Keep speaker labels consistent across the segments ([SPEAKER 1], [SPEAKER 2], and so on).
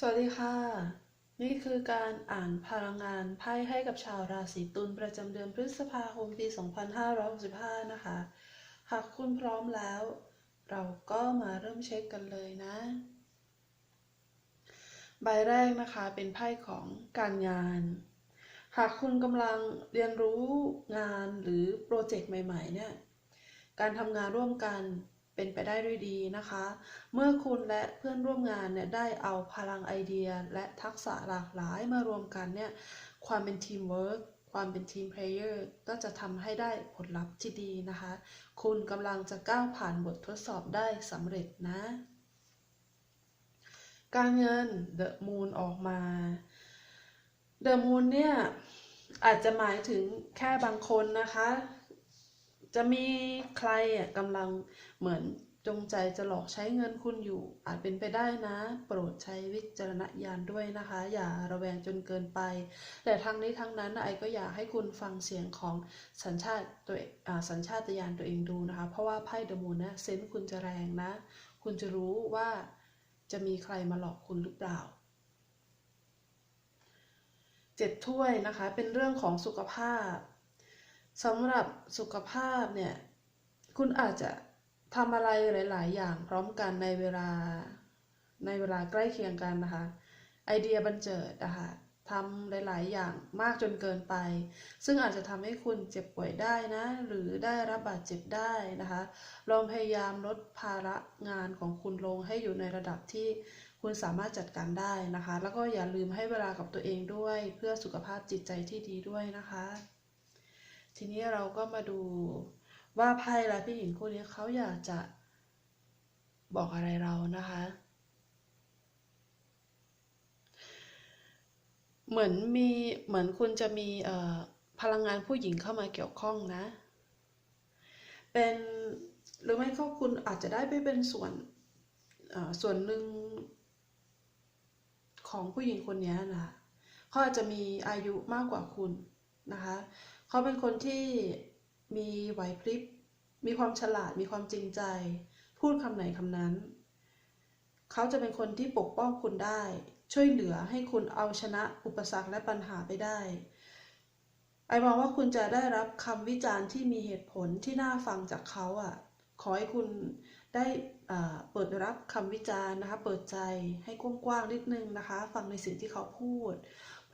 [SPEAKER 1] สวัสดีค่ะ นี่คือการอ่านพลังงานไพ่ให้กับชาวราศีตุลประจำเดือนพฤษภาคมปี 2565 นะคะ หากคุณพร้อมแล้ว เราก็มาเริ่มเช็คกันเลยนะ ใบแรกนะคะเป็นไพ่ของการงาน หากคุณกำลังเรียนรู้งานหรือโปรเจกต์ใหม่ ๆ เนี่ย การทำงานร่วมกัน เป็นไปได้ด้วยดีนะคะ เมื่อคุณและเพื่อนร่วมงานเนี่ยได้เอาพลังไอเดียและทักษะหลากหลายมารวมกันเนี่ยความเป็นทีมเวิร์กความเป็นทีมเพลเยอร์ก็จะทำให้ได้ผลลัพธ์ที่ดีนะคะ คุณกำลังจะก้าวผ่านบททดสอบได้สำเร็จนะ การเงิน The Moon ออกมา The Moon เนี่ยอาจจะหมายถึงแค่บางคนนะคะ จะมีใครอะกำลังเหมือนจงใจจะหลอกใช้เงินคุณอยู่ อาจเป็นไปได้นะ โปรดใช้วิจารณญาณด้วยนะคะ อย่าระแวงจนเกินไป แต่ทั้งนี้ทั้งนั้นไอก็อยากให้คุณฟังเสียงของสัญชาติตัวอ่าสัญชาตญาณตัวเองดูนะคะ เพราะว่าไพ่เดมูนเนี่ยเซนส์คุณจะแรงนะ คุณจะรู้ว่าจะมีใครมาหลอกคุณหรือเปล่าเจ็ดถ้วยนะคะ เป็นเรื่องของสุขภาพ สำหรับสุขภาพเนี่ย คุณอาจจะทำอะไรหลาย ๆ อย่างพร้อมกันในเวลาในเวลาใกล้เคียงกันนะคะ ไอเดียบันเจิดนะคะทำหลาย ๆ อย่างมากจนเกินไป ซึ่งอาจจะทำให้คุณเจ็บป่วยได้นะ หรือได้รับบาดเจ็บได้นะคะ ลองพยายามลดภาระงานของคุณลงให้อยู่ในระดับที่คุณสามารถจัดการได้นะคะ แล้วก็อย่าลืมให้เวลากับตัวเองด้วย เพื่อสุขภาพจิตใจที่ดีด้วยนะคะ ทีนี้เราก็มาดูว่าไพ่และพี่หญิงคู่นี้เขาอยากจะบอกอะไรเรานะคะ เหมือนมีเหมือนคุณจะมีพลังงานผู้หญิงเข้ามาเกี่ยวข้องนะ เป็นหรือไม่ก็คุณอาจจะได้ไปเป็นส่วนส่วนหนึ่งของผู้หญิงคนนี้นะคะเขาอาจจะมีอายุมากกว่าคุณนะคะ เขาเป็นคนที่มีไหวพริบ มีความฉลาด มีความจริงใจ พูดคำไหนคำนั้น เขาจะเป็นคนที่ปกป้องคุณได้ ช่วยเหลือให้คุณเอาชนะอุปสรรคและปัญหาไปได้ ไอมองว่าคุณจะได้รับคำวิจารณ์ที่มีเหตุผลที่น่าฟังจากเขาอะ ขอให้คุณได้เปิดรับคำวิจารณ์นะคะ เปิดใจให้กว้างๆนิดนึงนะคะ ฟังในสิ่งที่เขาพูด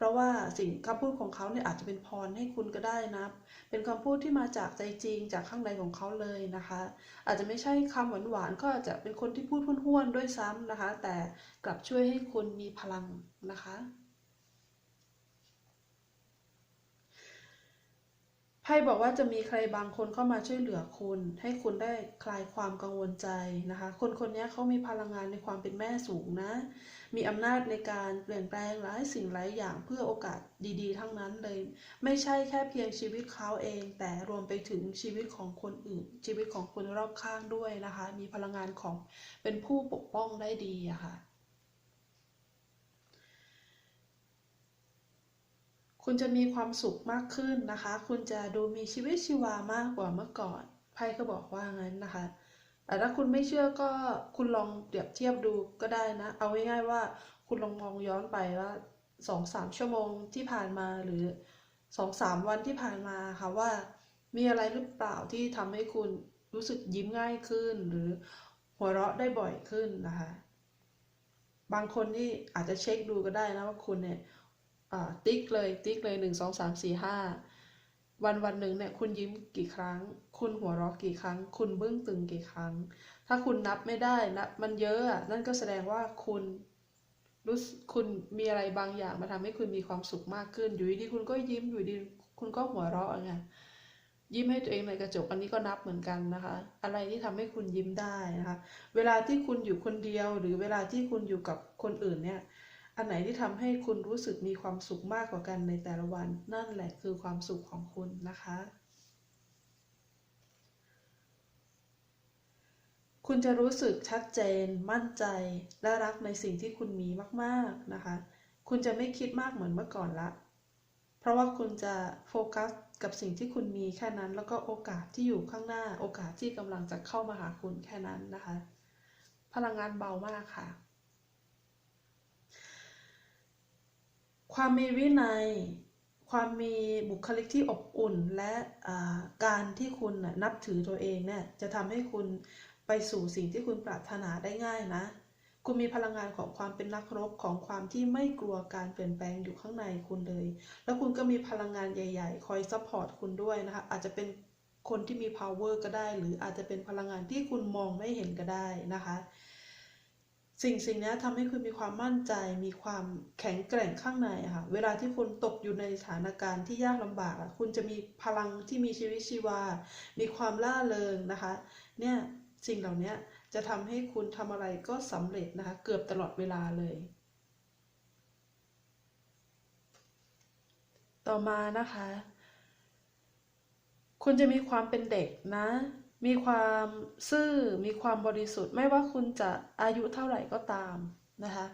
[SPEAKER 1] ราะว่าสิ่งคำพูดของเขาเนี่ยอาจจะเป็นพรให้คุณก็ได้นะ เป็นคำพูดที่มาจากใจจริงจากข้างในของเขาเลยนะคะ อาจจะไม่ใช่คำหวานๆก็อาจจะเป็นคนที่พูดห้วนๆด้วยซ้ำนะคะ แต่กลับช่วยให้คุณมีพลังนะคะ ไพ่บอกว่าจะมีใครบางคนเข้ามาช่วยเหลือคุณ ให้คุณได้คลายความกังวลใจนะคะ คนคนนี้เขามีพลังงานในความเป็นแม่สูงนะ มีอำนาจในการเปลี่ยนแปลงหลายสิ่งหลายอย่างเพื่อโอกาสดีๆ ทั้งนั้นเลย ไม่ใช่แค่เพียงชีวิตเขาเอง แต่รวมไปถึงชีวิตของคนอื่น ชีวิตของคนรอบข้างด้วยนะคะ มีพลังงานของเป็นผู้ปกป้องได้ดีอะค่ะ คุณจะมีความสุขมากขึ้นนะคะ คุณจะดูมีชีวิตชีวามากกว่าเมื่อก่อนไพ่ก็บอกว่างั้นนะคะ แต่ถ้าคุณไม่เชื่อก็คุณลองเปรียบเทียบดูก็ได้นะ เอาง่ายๆว่าคุณลองมองย้อนไปว่าสองสามชั่วโมงที่ผ่านมาหรือสองสามวันที่ผ่านมาค่ะว่า มีอะไรหรือเปล่าที่ทำให้คุณรู้สึกยิ้มง่ายขึ้น หรือหัวเราะได้บ่อยขึ้นนะคะ บางคนที่อาจจะเช็คดูก็ได้นะว่าคุณเนี่ย ติ๊กเลยติ๊กเลยหนึ่งสองสามสี่ห้าวันวันหนึ่งเนี่ยคุณยิ้มกี่ครั้ง คุณหัวเราะกี่ครั้ง คุณบึ้งตึงกี่ครั้ง ถ้าคุณนับไม่ได้นะมันเยอะอะนั่นก็แสดงว่าคุณรู้คุณมีอะไรบางอย่างมาทำให้คุณมีความสุขมากขึ้น อยู่ดีคุณก็ยิ้มอยู่ดีคุณก็หัวเราะไงยิ้มให้ตัวเองในกระจกอันนี้ก็นับเหมือนกันนะคะ อะไรที่ทำให้คุณยิ้มได้นะคะ เวลาที่คุณอยู่คนเดียวหรือเวลาที่คุณอยู่กับคนอื่นเนี่ย อันไหนที่ทำให้คุณรู้สึกมีความสุขมากกว่ากันในแต่ละวัน นั่นแหละคือความสุขของคุณนะคะ คุณจะรู้สึกชัดเจน มั่นใจ และรักในสิ่งที่คุณมีมาก ๆ นะคะ คุณจะไม่คิดมากเหมือนเมื่อก่อนละ เพราะว่าคุณจะโฟกัสกับสิ่งที่คุณมีแค่นั้น แล้วก็โอกาสที่อยู่ข้างหน้า โอกาสที่กำลังจะเข้ามาหาคุณแค่นั้นนะคะ พลังงานเบามากค่ะ ความมีวินัย ความมีบุคลิกที่อบอุ่น และการที่คุณนับถือตัวเองเนี่ยจะทำให้คุณไปสู่สิ่งที่คุณปรารถนาได้ง่ายนะ คุณมีพลังงานของความเป็นนักรบของความที่ไม่กลัวการเปลี่ยนแปลงอยู่ข้างในคุณเลย แล้วคุณก็มีพลังงานใหญ่ ๆ คอยซัพพอร์ตคุณด้วยนะคะ อาจจะเป็นคนที่มี power ก็ได้ หรืออาจจะเป็นพลังงานที่คุณมองไม่เห็นก็ได้นะคะ สิ่งสิ่งนี้ทำให้คุณมีความมั่นใจ มีความแข็งแกร่งข้างในอะค่ะ เวลาที่คุณตกอยู่ในสถานการณ์ที่ยากลำบากคุณจะมีพลังที่มีชีวิตชีวา มีความล่าเริงนะคะ เนี่ยสิ่งเหล่านี้จะทำให้คุณทำอะไรก็สำเร็จนะคะ เกือบตลอดเวลาเลย ต่อมานะคะ คุณจะมีความเป็นเด็กนะ มีความซื่อมีความบริสุทธิ์ ไม่ว่าคุณจะอายุเท่าไหร่ก็ตามนะคะ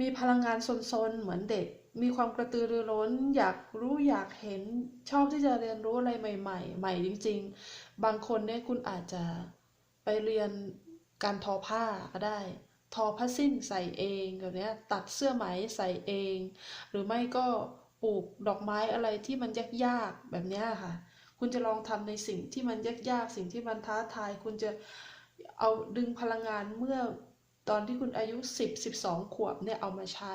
[SPEAKER 1] มีพลังงานซนๆเหมือนเด็ก มีความกระตือรือร้น อยากรู้อยากเห็นชอบที่จะเรียนรู้อะไรใหม่ ๆ ใหม่จริง ๆ บางคนเนี่ยคุณอาจจะไปเรียนการทอผ้าก็ได้ ทอผ้าสิ้นใส่เองแบบนี้ตัดเสื้อไหมใส่เอง หรือไม่ก็ปลูกดอกไม้อะไรที่มันยากๆแบบนี้ค่ะ คุณจะลองทำในสิ่งที่มันยากๆ สิ่งที่มันท้าทาย คุณจะเอาดึงพลังงานเมื่อตอนที่คุณอายุ 10 12 ขวบเนี่ยเอามาใช้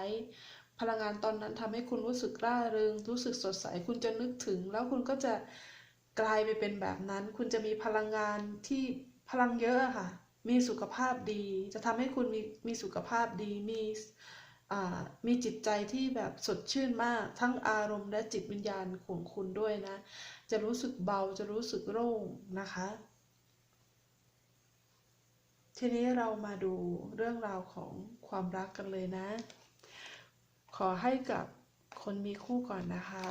[SPEAKER 1] พลังงานตอนนั้นทำให้คุณรู้สึกร่าเริง รู้สึกสดใส คุณจะนึกถึง แล้วคุณก็จะกลายไปเป็นแบบนั้น คุณจะมีพลังงานที่พลังเยอะค่ะ มีสุขภาพดี จะทำให้คุณมีมีสุขภาพดี มี มีจิตใจที่แบบสดชื่นมาก ทั้งอารมณ์และจิตวิญญาณของคุณด้วยนะ จะรู้สึกเบาจะรู้สึกโล่งนะคะ ทีนี้เรามาดูเรื่องราวของความรักกันเลยนะ ขอให้กับคนมีคู่ก่อนนะคะ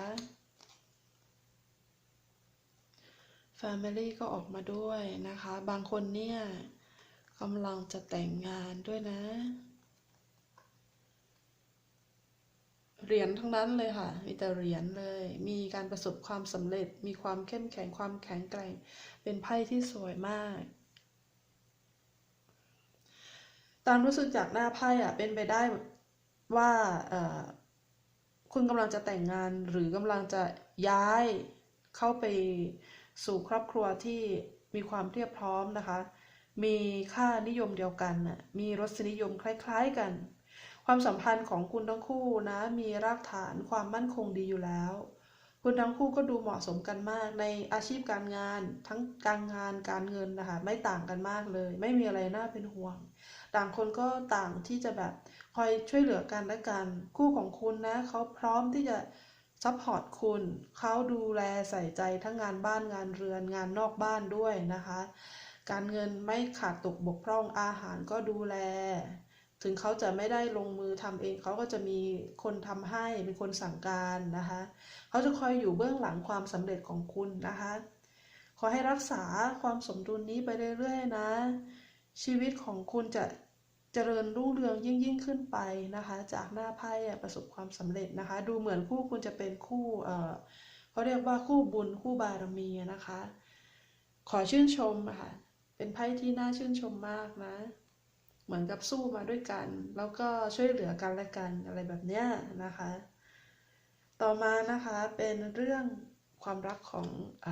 [SPEAKER 1] Family ก็ออกมาด้วยนะคะ บางคนเนี่ยกำลังจะแต่งงานด้วยนะ เหรียญทั้งนั้นเลยค่ะ มีแต่เหรียญเลย มีการประสบความสำเร็จ มีความเข้มแข็ง ความแข็งแกร่ง เป็นไพ่ที่สวยมาก ตามรู้สึกจากหน้าไพ่อะเป็นไปได้ว่าคุณกำลังจะแต่งงานหรือกำลังจะย้ายเข้าไปสู่ครอบครัวที่มีความเรียบพร้อมนะคะ มีค่านิยมเดียวกัน มีรสนิยมคล้าย ๆกัน ความสัมพันธ์ของคุณทั้งคู่นะมีรากฐานความมั่นคงดีอยู่แล้ว คุณทั้งคู่ก็ดูเหมาะสมกันมากในอาชีพการงานทั้งการงานการเงินนะคะไม่ต่างกันมากเลย ไม่มีอะไรน่าเป็นห่วง ต่างคนก็ต่างที่จะแบบคอยช่วยเหลือกันและกัน คู่ของคุณนะเขาพร้อมที่จะซัพพอร์ตคุณ เขาดูแลใส่ใจทั้งงานบ้านงานเรือนงานนอกบ้านด้วยนะคะ การเงินไม่ขาดตกบกพร่องอาหารก็ดูแล ถึงเขาจะไม่ได้ลงมือทำเองเขาก็จะมีคนทำให้เป็นคนสั่งการนะคะเขาจะคอยอยู่เบื้องหลังความสำเร็จของคุณนะคะ ขอให้รักษาความสมดุลนี้ไปเรื่อยๆนะ ชีวิตของคุณจะเจริญรุ่งเรืองยิ่งยิ่งขึ้นไปนะคะ จากหน้าไพ่ประสบความสำเร็จนะคะ ดูเหมือนคู่คุณจะเป็นคู่เอ่อเขาเรียกว่าคู่บุญคู่บารมีนะคะ ขอชื่นชมค่ะเป็นไพ่ที่น่าชื่นชมมากนะ เหมือนกับสู้มาด้วยกัน แล้วก็ช่วยเหลือกันและกันอะไรแบบเนี้ยนะคะ ต่อมานะคะเป็นเรื่องความรักของอ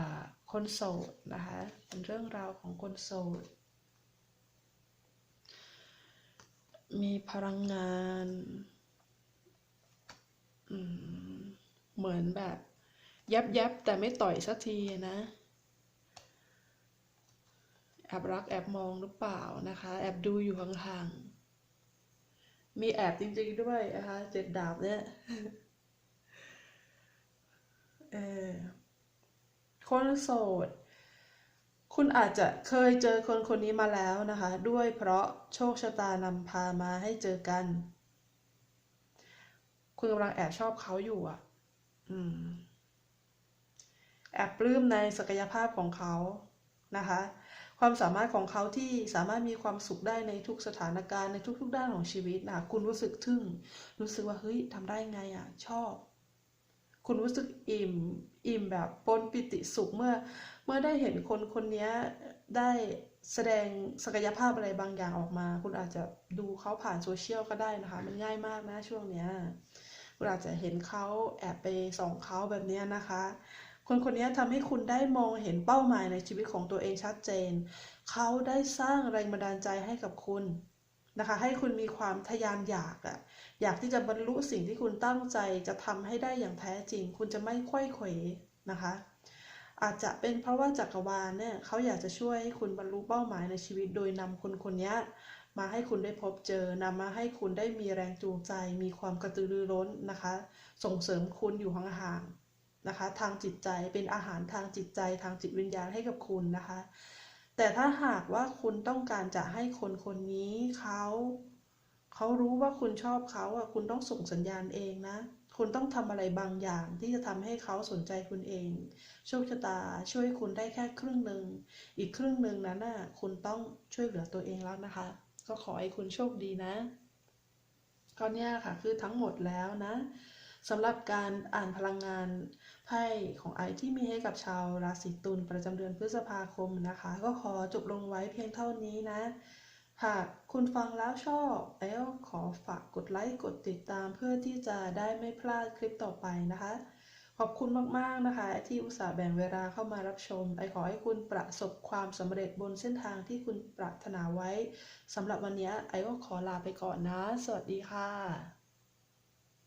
[SPEAKER 1] คนโสดนะคะเป็นเรื่องราวของคนโสดมีพลังงานเหมือนแบบ ยับยับแต่ไม่ต่อยสักทีนะ อบรักแอบมองหรือเปล่านะคะ แอบดูอยู่ห่างๆ มีแอบจริงๆด้วยนะคะเจ็ดดาบเนี่ยเออคนโสด คุณอาจจะเคยเจอคนคนนี้มาแล้วนะคะ ด้วยเพราะโชคชะตานำพามาให้เจอกัน คุณกำลังแอบชอบเขาอยู่อะ อืม แอบปลื้มในศักยภาพของเขานะคะ ความสามารถของเขาที่สามารถมีความสุขได้ในทุกสถานการณ์ในทุกๆด้านของชีวิตนะคุณรู้สึกทึ่ง รู้สึกว่าเฮ้ยทำได้ไงอะชอบ คุณรู้สึกอิ่มอิ่มแบบปนปิติสุขเมื่อ เมื่อได้เห็นคนคนนี้ได้แสดงศักยภาพอะไรบางอย่างออกมา คุณอาจจะดูเขาผ่านโซเชียลก็ได้นะคะ มันง่ายมากนะช่วงเนี้ยคุณอาจจะเห็นเขาแอบไปส่องเขาแบบนี้นะคะ คนคนนี้ทำให้คุณได้มองเห็นเป้าหมายในชีวิตของตัวเองชัดเจน เขาได้สร้างแรงบันดาลใจให้กับคุณนะคะ ให้คุณมีความทะยานอยากอะอยากที่จะบรรลุสิ่งที่คุณตั้งใจจะทำให้ได้อย่างแท้จริง คุณจะไม่ค่อยเขวนะคะ อาจจะเป็นเพราะว่าจักรวาลเนี่ยเขาอยากจะช่วยให้คุณบรรลุเป้าหมายในชีวิต โดยนำคนคนนี้มาให้คุณได้พบเจอนำมาให้คุณได้มีแรงจูงใจ มีความกระตือรือร้นนะคะ ส่งเสริมคุณอยู่ห่างๆ นะคะ ทางจิตใจเป็นอาหารทางจิตใจทางจิตวิญญาณให้กับคุณนะคะ แต่ถ้าหากว่าคุณต้องการจะให้คนคนนี้เขาเขารู้ว่าคุณชอบเขาอะคุณต้องส่งสัญญาณเองนะคุณต้องทำอะไรบางอย่างที่จะทำให้เขาสนใจคุณเอง โชคชะตาช่วยคุณได้แค่ครึ่งหนึ่ง อีกครึ่งหนึ่งนั้นน่ะคุณต้องช่วยเหลือตัวเองแล้วนะคะ ก็ขอให้คุณโชคดีนะก็เนี่ยค่ะคือทั้งหมดแล้วนะสำหรับการอ่านพลังงาน ไพ่ของไอที่มีให้กับชาวราศีตุลประจำเดือนพฤษภาคมนะคะ ก็ขอจบลงไว้เพียงเท่านี้นะ หากคุณฟังแล้วชอบไอก็ขอฝากกดไลค์กดติดตามเพื่อที่จะได้ไม่พลาดคลิปต่อไปนะคะ ขอบคุณมากๆนะคะ ที่อุตส่าห์แบ่งเวลาเข้ามารับชม ไอขอให้คุณประสบความสำเร็จบนเส้นทางที่คุณปรารถนาไว้สำหรับวันนี้ไอก็ขอลาไปก่อนนะ สวัสดีค่ะ